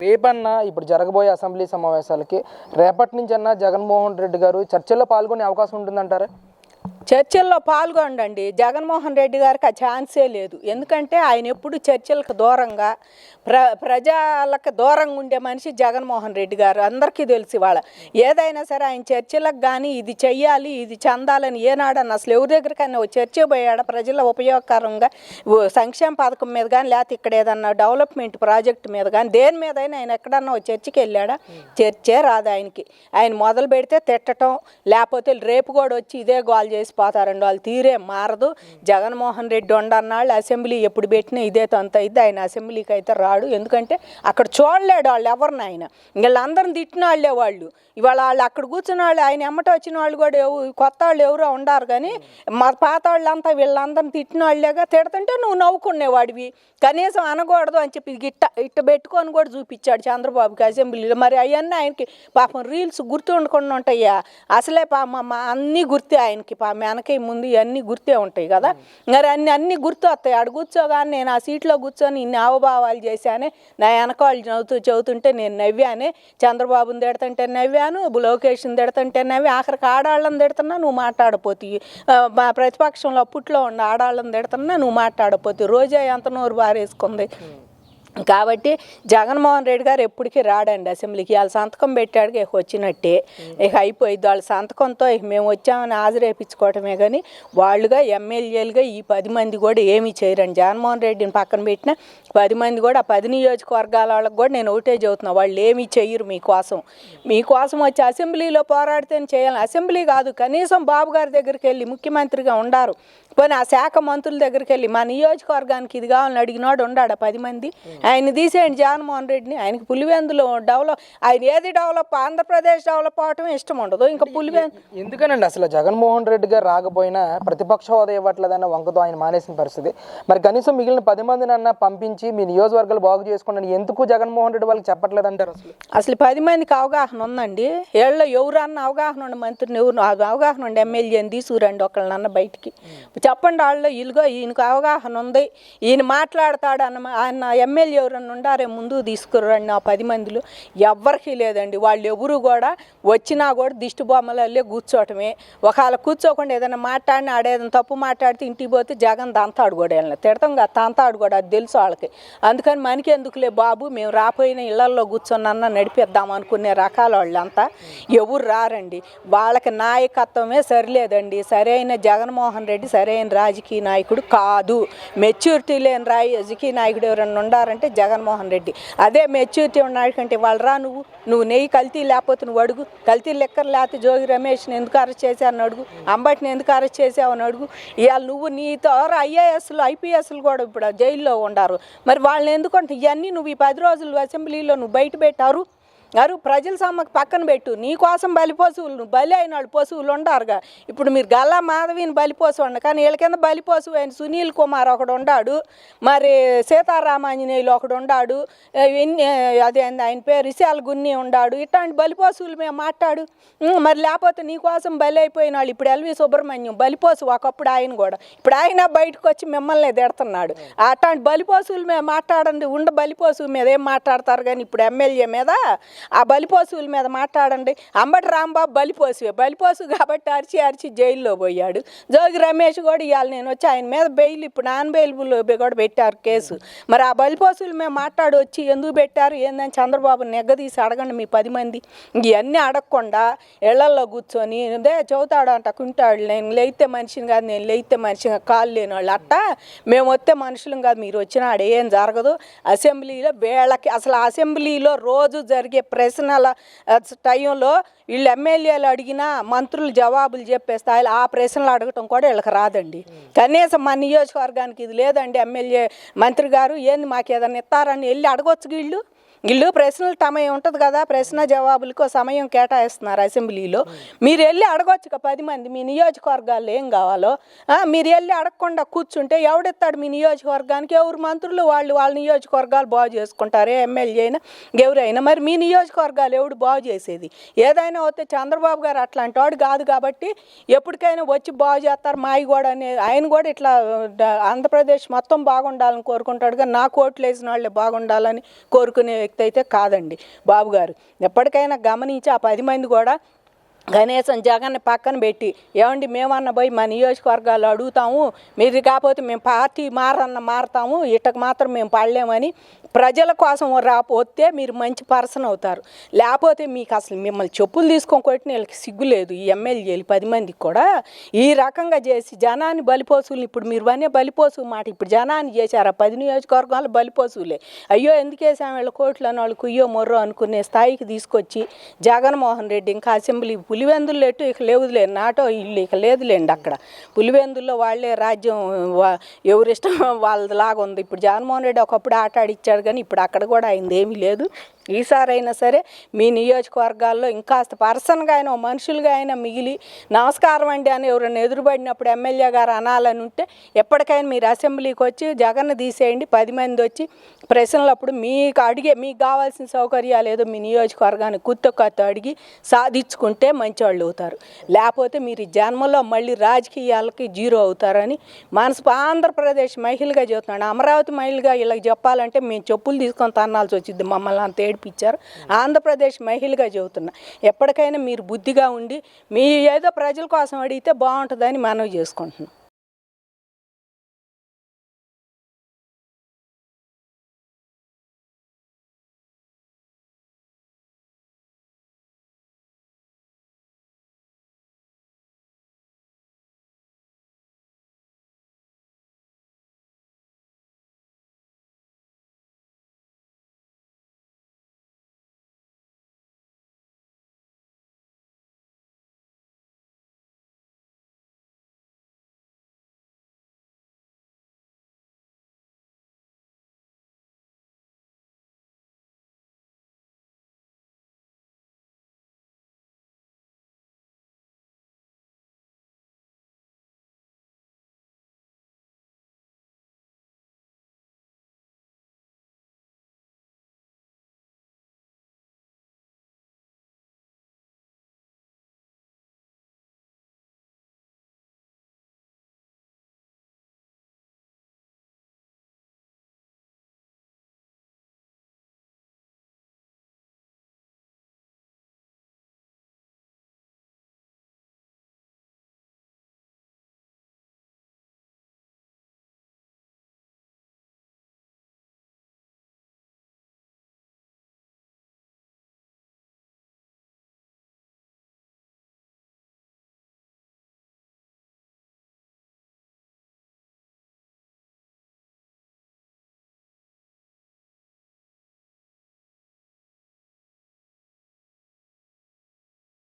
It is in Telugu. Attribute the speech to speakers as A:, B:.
A: రేపన్నా ఇప్పుడు జరగబోయే అసెంబ్లీ సమావేశాలకి రేపటి నుంచి అన్నా జగన్మోహన్ రెడ్డి గారు చర్చల్లో పాల్గొనే అవకాశం ఉంటుందంటారా?
B: చర్చల్లో పాల్గొండండి జగన్మోహన్ రెడ్డి గారికి ఆ ఛాన్సే లేదు. ఎందుకంటే ఆయన ఎప్పుడు చర్చలకు దూరంగా ప్ర ప్రజలకు దూరంగా ఉండే మనిషి జగన్మోహన్ రెడ్డి గారు. అందరికీ తెలిసి వాళ్ళ ఏదైనా సరే ఆయన చర్చలకు కానీ ఇది చెయ్యాలి ఇది చెందాలని ఏనాడని అసలు ఎవరి దగ్గరికైనా ఓ చర్చ పోయాడ? ప్రజల ఉపయోగకరంగా సంక్షేమ పథకం మీద కానీ లేకపోతే ఇక్కడ ఏదన్నా డెవలప్మెంట్ ప్రాజెక్ట్ మీద కానీ దేని మీదైనా ఆయన ఎక్కడన్నా ఓ చర్చకి వెళ్ళాడా? చర్చే రాదు ఆయనకి. ఆయన మొదలు పెడితే తిట్టడం లేకపోతే రేపు కూడా వచ్చి ఇదే గోల్ చేసి పోతారండి వాళ్ళు తీరే మారదు. జగన్మోహన్ రెడ్డి ఉండన్నాళ్ళు అసెంబ్లీ ఎప్పుడు పెట్టినా ఇదే తొంత అయితే ఆయన అసెంబ్లీకి అయితే రాడు. ఎందుకంటే అక్కడ చూడలేడు వాళ్ళు ఎవరిని ఆయన. వీళ్ళందరిని తిట్టిన వాళ్ళే వాళ్ళు. ఇవాళ వాళ్ళు అక్కడ కూర్చున్న వాళ్ళు ఆయన ఎమ్మట వచ్చిన వాళ్ళు కూడా కొత్త వాళ్ళు ఎవరో ఉండారు కానీ మా పాత వాళ్ళంతా వీళ్ళందరిని తిట్టిన వాళ్ళేగా తిడుతుంటే నువ్వు నవ్వుకునేవాడివి. కనీసం అనకూడదు అని చెప్పి ఇట్ట ఇట్ట పెట్టుకొని కూడా చూపించాడు చంద్రబాబుకి అసెంబ్లీలో. మరి అవన్నీ ఆయనకి పాపం రీల్స్ గుర్తుండకుండా ఉంటాయా? అసలే పా మా అన్నీ గుర్తే ఆయనకి పా వెనక ముందు ఇవన్నీ గుర్తే ఉంటాయి కదా? మరి అన్ని అన్నీ గుర్తు వస్తాయి. ఆడ కూర్చోగానే నేను ఆ సీట్లో కూర్చొని ఇన్ని అవభావాలు చేశానే నా వెనక వాళ్ళు చదువుతూ చదువుతుంటే నేను నవ్వానే చంద్రబాబుని తిడుతుంటే నవ్వాను లోకేష్ని తిడతంటే నవ్వి ఆఖరికి ఆడాళ్ళని తిడుతున్నా నువ్వు మాట్లాడపోతీ మా ప్రతిపక్షంలో అప్పట్లో ఉన్న ఆడాళ్ళని తిడుతున్నా నువ్వు మాట్లాడపోతీ. రోజా ఎంత నోరు బారేసుకుంది? కాబట్టి జగన్మోహన్ రెడ్డి గారు ఎప్పటికీ రాడండి. అసెంబ్లీకి వాళ్ళ సంతకం పెట్టాడు ఇక వచ్చినట్టే. ఇక అయిపోయింది. వాళ్ళ సంతకంతో ఇక మేము వచ్చామని హాజరేపించుకోవటమే కానీ వాళ్ళుగా ఎమ్మెల్యేలుగా ఈ పది మంది కూడా ఏమీ చేయరండి. జగన్మోహన్ రెడ్డిని పక్కన పెట్టిన పది మంది కూడా ఆ పది నియోజకవర్గాల వాళ్ళకి కూడా నేను ఒకటే చదువుతున్నాను వాళ్ళు ఏమీ చేయరు మీకోసం. మీకోసం వచ్చి అసెంబ్లీలో పోరాడితేనే చేయాలి. అసెంబ్లీ కాదు కనీసం బాబు గారి దగ్గరికి వెళ్ళి ముఖ్యమంత్రిగా ఉండారు. పోనీ ఆ శాఖ మంత్రుల దగ్గరికి వెళ్ళి మా నియోజకవర్గానికి ఇది కావాలని అడిగినాడు ఉండాడు పది మంది? ఆయన తీసేయండి జగన్మోహన్ రెడ్డిని. ఆయనకి పులివెందులో డెవలప్ ఆయన ఏది డెవలప్ ఆంధ్రప్రదేశ్ డెవలప్ అవటం ఇష్టం ఉండదు. ఇంకా పులివెందు
A: ఎందుకనండి అసలు జగన్మోహన్ రెడ్డి గారు రాకపోయినా ప్రతిపక్ష హోదా ఇవ్వట్లేదన్న వంకతో ఆయన మానేసిన పరిస్థితి. మరి కనీసం మిగిలిన పది మందిని అన్న పంపించి మీ నియోజకవర్గాలు బాగు చేసుకోండి ఎందుకు జగన్మోహన్ రెడ్డి వాళ్ళకి చెప్పట్లేదంటారు అసలు?
B: అసలు పది మందికి అవగాహన ఉందండి. ఏళ్ళలో ఎవరన్నా అవగాహన ఉండి మంత్రిని ఎవరు అవగాహన ఉండి ఎమ్మెల్యేని తీసుకురండి ఒకళ్ళనన్న బయటికి. చెప్పండి వాళ్ళు ఇలుగో ఈయనకు అవగాహన ఉంది. ఈయన మాట్లాడతాడు అన్న ఆయన ఎమ్మెల్యే ఎవరన్నా ఉండారే ముందు తీసుకురండి ఆ పది మందిలో. ఎవ్వరికీ లేదండి. వాళ్ళు ఎవరు కూడా వచ్చినా కూడా దిష్టి బొమ్మలల్లే కూర్చోవటమే ఒకవేళ కూర్చోకుండా ఏదైనా మాట్లాడిన ఆడేదైనా తప్పు మాట్లాడితే ఇంటికి పోతే జగన్ దంతాడు కూడా వెళ్ళిన. తిడతాం కదా తంతాడు కూడా అది తెలుసు వాళ్ళకి. అందుకని మనకి ఎందుకులే బాబు మేము రాపోయిన ఇళ్ళలో కూర్చొనన్నా నడిపేద్దాం అనుకునే రకాల వాళ్ళంతా ఎవరు రారండి. వాళ్ళకి నాయకత్వమే సరిలేదండి. సరైన జగన్మోహన్ రెడ్డి సరే సరైన రాజకీయ నాయకుడు కాదు. మెచ్యూరిటీ లేని రాజకీయ నాయకుడు ఎవరైనా ఉండారంటే జగన్మోహన్ రెడ్డి. అదే మెచ్యూరిటీ ఉన్నాడంటే వాళ్ళు రా నువ్వు. నువ్వు నెయ్యి కల్తీ లేకపోతే నువ్వు అడుగు. కల్తీ లెక్కర్ లేకపోతే జోగి రమేష్ని ఎందుకు అరెస్ట్ చేశావని అడుగు. అంబటిని ఎందుకు అరెస్ట్ చేసావని అడుగు. ఇవాళ నువ్వు నీతో ఐఏఎస్లు ఐపీఎస్లు కూడా ఇప్పుడు జైల్లో ఉండారు. మరి వాళ్ళని ఎందుకంటే ఇవన్నీ నువ్వు ఈ పది రోజులు అసెంబ్లీలో నువ్వు బయట పెట్టారు. గారు ప్రజల సమ్మకి పక్కన పెట్టు. నీకోసం బలి పశువులు బలి అయిన వాళ్ళు పశువులు ఉండారుగా. ఇప్పుడు మీరు గల్లా మాధవిని బలి పశువు కానీ వీళ్ళ కింద బలి పశువు అయిన సునీల్ కుమార్ ఒకడు ఉండాడు. మరి సీతారామాంజనేయులు ఒకడు ఉండాడు. అదే ఆయన పేరు విశాల్ గున్ని ఉండాడు. ఇట్లాంటి బలి పశువులు మేము మాట్లాడు. మరి లేకపోతే నీకోసం బలి అయిపోయిన వాళ్ళు ఇప్పుడు ఎల్వి సుబ్రహ్మణ్యం బలిపోసు ఒకప్పుడు ఆయన కూడా. ఇప్పుడు ఆయన బయటకు వచ్చి మిమ్మల్ని తిడుతున్నాడు. అట్లాంటి బలిపోసుల మేము మాట్లాడండి ఉండ బలిపోసు మీద ఏం మాట్లాడతారు? కానీ ఇప్పుడు ఎమ్మెల్యే మీద ఆ బలిపోసుల మీద మాట్లాడండి. అంబటి రాంబాబు బలిపోసువే బలిపోసు కాబట్టి అరిచి అరిచి జైల్లో పోయాడు. జోగి రమేష్ కూడా ఇవాళ నేను వచ్చి ఆయన మీద బెయిల్ ఇప్పుడు నాన్ బెయిల్బుల్ కూడా పెట్టారు కేసు. మరి ఆ బలిపోసుల మీద మాట్లాడి వచ్చి ఎందుకు పెట్టారు? ఏందని చంద్రబాబు నెగ్గదీసి అడగండి మీ పది మంది. ఇవన్నీ అడగకుండా ఇళ్ళల్లో కూర్చొని అదే చదువుతాడు అంట కుంటాడు. నేను లేతే మనిషిని కాదు నేను లేతే మనిషిని కాలు లేని వాళ్ళు అట్ట. మేము వస్తే మనుషులం కాదు మీరు వచ్చిన ఆడ ఏం జరగదు. అసెంబ్లీలో వేళకి అసలు అసెంబ్లీలో రోజు జరిగే ప్రశ్నల టైంలో వీళ్ళు ఎమ్మెల్యేలు అడిగినా మంత్రులు జవాబులు చెప్పే స్థాయిలో ఆ ప్రశ్నలు అడగటం కూడా వీళ్ళకి రాదండి. కనీసం మా నియోజకవర్గానికి ఇది లేదండి ఎమ్మెల్యే మంత్రి గారు ఏంది మాకు ఏదైనా ఇస్తారని వెళ్ళి అడగొచ్చు వీళ్ళు? వీళ్ళు ప్రశ్నలు సమయం ఉంటుంది కదా? ప్రశ్న జవాబులకు సమయం కేటాయిస్తున్నారు అసెంబ్లీలో. మీరు వెళ్ళి అడగొచ్చు పది మంది. మీ నియోజకవర్గాల్లో ఏం కావాలో? మీరు వెళ్ళి అడగకుండా కూర్చుంటే ఎవడెత్తాడు మీ నియోజకవర్గానికి? ఎవరు మంత్రులు వాళ్ళు వాళ్ళ నియోజకవర్గాలు బాగు చేసుకుంటారు? ఎమ్మెల్యే అయినా ఎవరైనా మరి మీ నియోజకవర్గాలు ఎవడు బాగు చేసేది? ఏదైనా వస్తే చంద్రబాబు గారు అట్లాంటి వాడు కాదు కాబట్టి ఎప్పటికైనా వచ్చి బాగు చేస్తారు. మాయి కూడా అనే ఆయన కూడా ఇట్లా ఆంధ్రప్రదేశ్ మొత్తం బాగుండాలని కోరుకుంటాడు కానీ నా కోట్లు వేసిన వాళ్ళే బాగుండాలని కోరుకునే వ్యక్తి అయితే కాదండి. బాబు గారు ఎప్పటికైనా గమనించి ఆ పది మంది కూడా కనీసం జగన్ని పక్కన పెట్టి ఏమండి మేమన్న పోయి మా నియోజకవర్గాలు అడుగుతాము మీరు కాకపోతే మేము పార్టీ మారన్న మారతాము ఇటకు మాత్రం మేము పడలేమని ప్రజల కోసం రాపోతే మీరు మంచి పర్సన్ అవుతారు. లేకపోతే మీకు అసలు మిమ్మల్ని చెప్పులు తీసుకొని కొట్టిన వీళ్ళకి సిగ్గు లేదు. ఈ ఎమ్మెల్యేలు పది మందికి కూడా ఈ రకంగా చేసి జనాన్ని బలిపోసులు ఇప్పుడు మీరు అనే బలిపోసు మాట ఇప్పుడు జనాన్ని చేశారు? ఆ పది నియోజకవర్గాలు బలిపోసులే అయ్యో ఎందుకు వేసాం వీళ్ళ కోట్లు అని వాళ్ళు కుయ్యో మొర్రో అనుకునే స్థాయికి తీసుకొచ్చి జగన్మోహన్ రెడ్డి ఇంకా అసెంబ్లీ పులివెందులు ఎటు ఇక లేవులే నాటో ఇల్లు ఇక లేదులేండి అక్కడ. పులివెందుల్లో వాళ్ళే రాజ్యం ఎవరిష్టం వాళ్ళదిలాగా ఉంది ఇప్పుడు జగన్మోహన్ రెడ్డి ఒకప్పుడు ఆట ఆడిచ్చాడు కానీ ఇప్పుడు అక్కడ కూడా అయింది ఏమీ లేదు. ఈసారైనా సరే మీ నియోజకవర్గాల్లో ఇంకాస్త పర్సన్గా అయినా ఓ మనుషులుగా అయినా మిగిలి నమస్కారం అండి అని ఎవరైనా ఎదురుపడినప్పుడు ఎమ్మెల్యే గారు అనాలని ఉంటే ఎప్పటికైనా మీరు అసెంబ్లీకి వచ్చి జగన్ తీసేయండి. పది మంది వచ్చి ప్రశ్నలప్పుడు మీకు అడిగే మీకు కావాల్సిన సౌకర్యాలు ఏదో మీ నియోజకవర్గాన్ని కొత్త కొత్త అడిగి సాధించుకుంటే మంచివాళ్ళు అవుతారు. లేకపోతే మీరు జన్మలో మళ్ళీ రాజకీయాలకి జీరో అవుతారని మనసు ఆంధ్రప్రదేశ్ మహిళగా చెబుతున్నాడు అమరావతి మహిళగా ఇలా చెప్పాలంటే మేము చెప్పులు తీసుకొని తన్నాల్సి వచ్చింది మమ్మల్ని అంత ఏడిపించారు ఆంధ్రప్రదేశ్ మహిళగా చెబుతున్నా ఎప్పటికైనా మీరు బుద్ధిగా ఉండి మీ ఏదో ప్రజల కోసం అడిగితే బాగుంటుందని మనవి చేసుకుంటున్నాం.